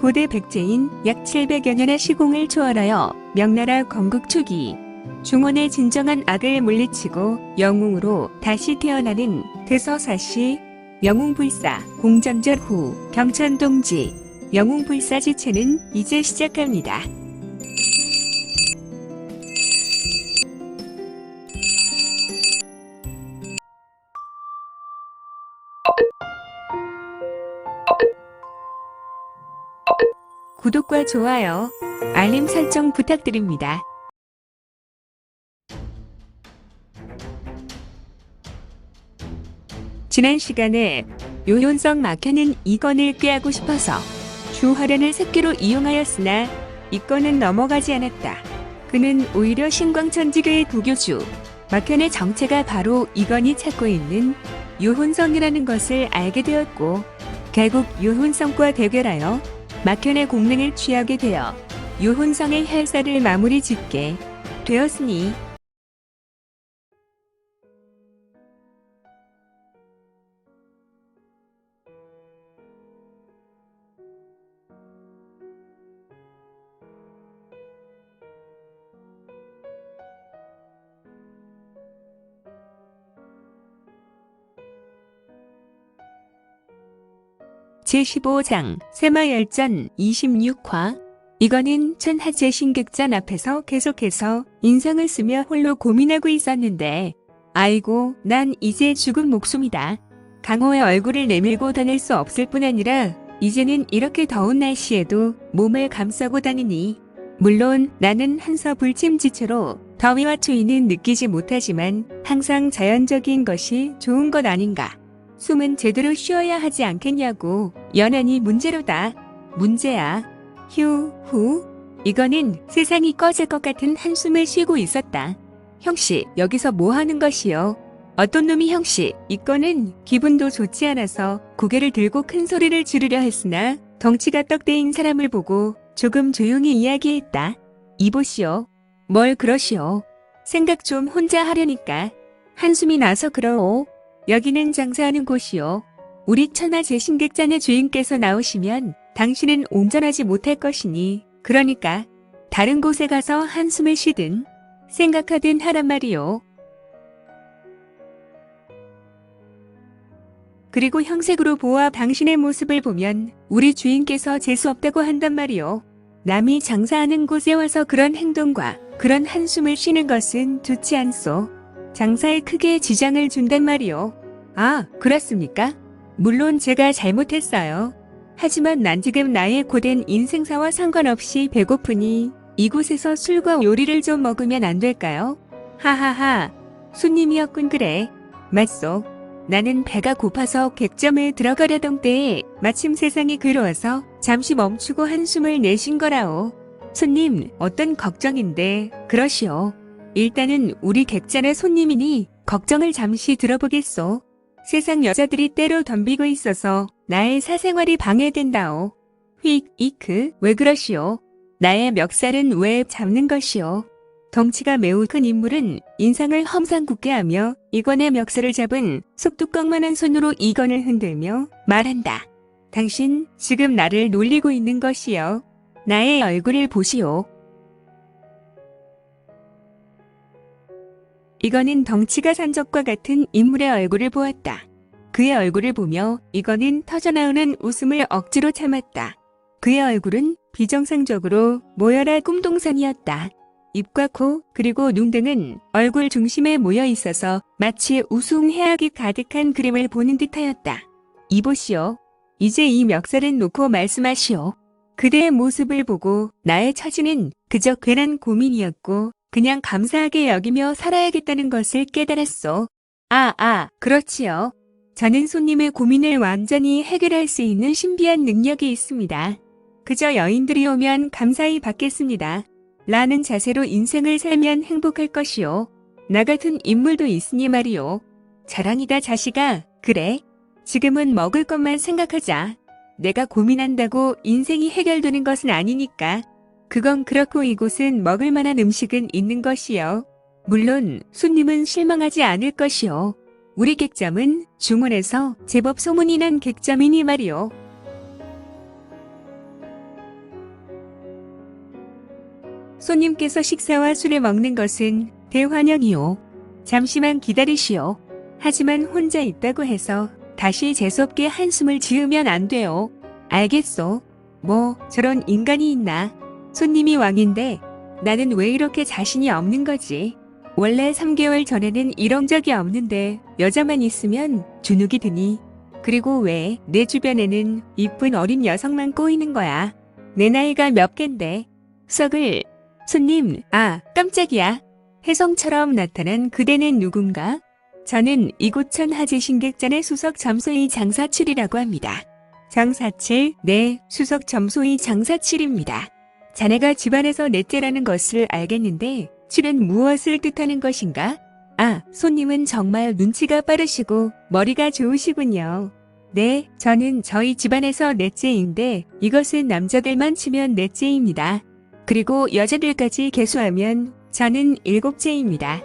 고대 백제인 약 700여 년의 시공을 초월하여 명나라 건국 초기 중원의 진정한 악을 물리치고 영웅으로 다시 태어나는 대서사시 영웅불사 공전절 후 경천동지 영웅불사 지체는 이제 시작합니다. 구독과 좋아요, 알림 설정 부탁드립니다. 지난 시간에 요현성 막혀는 이건을 꾀하고 싶어서 주화련을 새끼로 이용하였으나 이건은 넘어가지 않았다. 그는 오히려 신광천지교의 부교주 막현의 정체가 바로 이건이 찾고 있는 요혼성이라는 것을 알게 되었고 결국 요혼성과 대결하여 막현의 공명을 취하게 되어 요혼성의 혈사를 마무리 짓게 되었으니 제15장 세마열전 26화 이거는 천하제 신객전 앞에서 계속해서 인상을 쓰며 홀로 고민하고 있었는데 아이고 난 이제 죽은 목숨이다. 강호의 얼굴을 내밀고 다닐 수 없을 뿐 아니라 이제는 이렇게 더운 날씨에도 몸을 감싸고 다니니 물론 나는 한서 불침지체로 더위와 추위는 느끼지 못하지만 항상 자연적인 것이 좋은 것 아닌가. 숨은 제대로 쉬어야 하지 않겠냐고 연한이 문제로다. 문제야. 휴, 후. 이거는 세상이 꺼질 것 같은 한숨을 쉬고 있었다. 형씨, 여기서 뭐 하는 것이요? 어떤 놈이 형씨, 이거는 기분도 좋지 않아서 고개를 들고 큰 소리를 지르려 했으나 덩치가 떡대인 사람을 보고 조금 조용히 이야기했다. 이보시오. 뭘 그러시오. 생각 좀 혼자 하려니까. 한숨이 나서 그러오. 여기는 장사하는 곳이요. 우리 천하 제신객잔의 주인께서 나오시면 당신은 온전하지 못할 것이니 그러니까 다른 곳에 가서 한숨을 쉬든 생각하든 하란 말이요. 그리고 형색으로 보아 당신의 모습을 보면 우리 주인께서 재수 없다고 한단 말이요. 남이 장사하는 곳에 와서 그런 행동과 그런 한숨을 쉬는 것은 좋지 않소. 장사에 크게 지장을 준단 말이요. 아, 그렇습니까? 물론 제가 잘못했어요. 하지만 난 지금 나의 고된 인생사와 상관없이 배고프니 이곳에서 술과 요리를 좀 먹으면 안 될까요? 하하하, 손님이었군 그래. 맞소. 나는 배가 고파서 객점에 들어가려던 때에 마침 세상이 괴로워서 잠시 멈추고 한숨을 내쉰 거라오. 손님, 어떤 걱정인데 그러시오. 일단은 우리 객잔의 손님이니 걱정을 잠시 들어보겠소. 세상 여자들이 때로 덤비고 있어서 나의 사생활이 방해된다오. 휙, 이크, 왜 그러시오? 나의 멱살은 왜 잡는 것이오? 덩치가 매우 큰 인물은 인상을 험상궂게 하며 이건의 멱살을 잡은 속뚜껑만한 손으로 이건을 흔들며 말한다. 당신 지금 나를 놀리고 있는 것이요. 나의 얼굴을 보시오. 이거는 덩치가 산적과 같은 인물의 얼굴을 보았다. 그의 얼굴을 보며 이거는 터져나오는 웃음을 억지로 참았다. 그의 얼굴은 비정상적으로 모여라 꿈동산이었다. 입과 코 그리고 눈 등은 얼굴 중심에 모여 있어서 마치 우스운 해악이 가득한 그림을 보는 듯하였다. 이보시오. 이제 이 멱살은 놓고 말씀하시오. 그대의 모습을 보고 나의 처지는 그저 괜한 고민이었고 그냥 감사하게 여기며 살아야겠다는 것을 깨달았소. 아, 아, 그렇지요. 저는 손님의 고민을 완전히 해결할 수 있는 신비한 능력이 있습니다. 그저 여인들이 오면 감사히 받겠습니다. 라는 자세로 인생을 살면 행복할 것이요. 나 같은 인물도 있으니 말이요. 자랑이다 자식아. 그래. 지금은 먹을 것만 생각하자. 내가 고민한다고 인생이 해결되는 것은 아니니까. 그건 그렇고 이곳은 먹을 만한 음식은 있는 것이요. 물론 손님은 실망하지 않을 것이요. 우리 객점은 중원에서 제법 소문이 난 객점이니 말이요. 손님께서 식사와 술을 먹는 것은 대환영이요. 잠시만 기다리시오. 하지만 혼자 있다고 해서 다시 재수없게 한숨을 지으면 안 돼요. 알겠소. 뭐 저런 인간이 있나. 손님이 왕인데 나는 왜 이렇게 자신이 없는 거지? 원래 3개월 전에는 이런 적이 없는데 여자만 있으면 주눅이 드니. 그리고 왜 내 주변에는 이쁜 어린 여성만 꼬이는 거야? 내 나이가 몇 갠데? 썩을 손님, 아, 깜짝이야. 혜성처럼 나타난 그대는 누군가? 저는 이곳천 하지 신객전의 수석 점소이 장사칠이라고 합니다. 장사칠, 네, 수석 점소이 장사칠입니다. 자네가 집안에서 넷째라는 것을 알겠는데, 칠은 무엇을 뜻하는 것인가? 아, 손님은 정말 눈치가 빠르시고 머리가 좋으시군요. 네, 저는 저희 집안에서 넷째인데 이것은 남자들만 치면 넷째입니다. 그리고 여자들까지 개수하면 저는 일곱째입니다.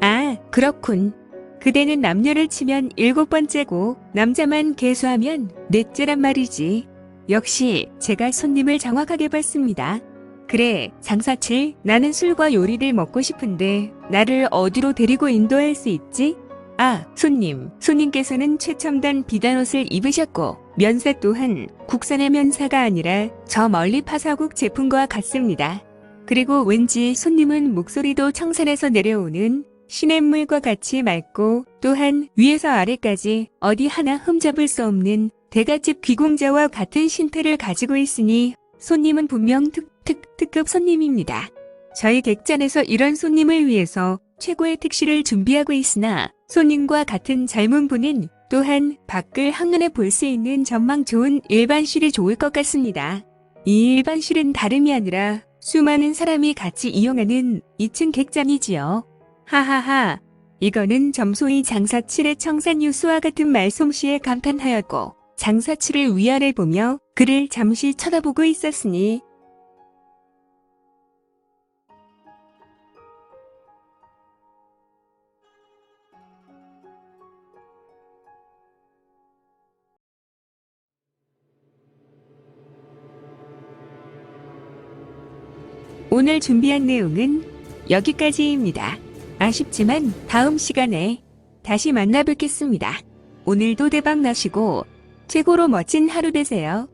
아, 그렇군. 그대는 남녀를 치면 일곱 번째고 남자만 개수하면 넷째란 말이지. 역시 제가 손님을 정확하게 봤습니다. 그래, 장사칠, 나는 술과 요리를 먹고 싶은데 나를 어디로 데리고 인도할 수 있지? 아, 손님, 손님께서는 최첨단 비단옷을 입으셨고 면사 또한 국산의 면사가 아니라 저 멀리 파사국 제품과 같습니다. 그리고 왠지 손님은 목소리도 청산에서 내려오는 시냇물과 같이 맑고 또한 위에서 아래까지 어디 하나 흠잡을 수 없는 대갓집 귀공자와 같은 신태를 가지고 있으니 손님은 분명 특, 특, 특급 손님입니다. 저희 객잔에서 이런 손님을 위해서 최고의 택시를 준비하고 있으나 손님과 같은 젊은 분은 또한 밖을 한눈에 볼 수 있는 전망 좋은 일반실이 좋을 것 같습니다. 이 일반실은 다름이 아니라 수많은 사람이 같이 이용하는 2층 객잔이지요. 하하하. 이거는 점소이 장사칠의 청산 유수와 같은 말솜씨에 감탄하였고 장사칠을 위아래 보며 그를 잠시 쳐다보고 있었으니 오늘 준비한 내용은 여기까지입니다. 아쉽지만 다음 시간에 다시 만나 뵙겠습니다. 오늘도 대박 나시고 최고로 멋진 하루 되세요.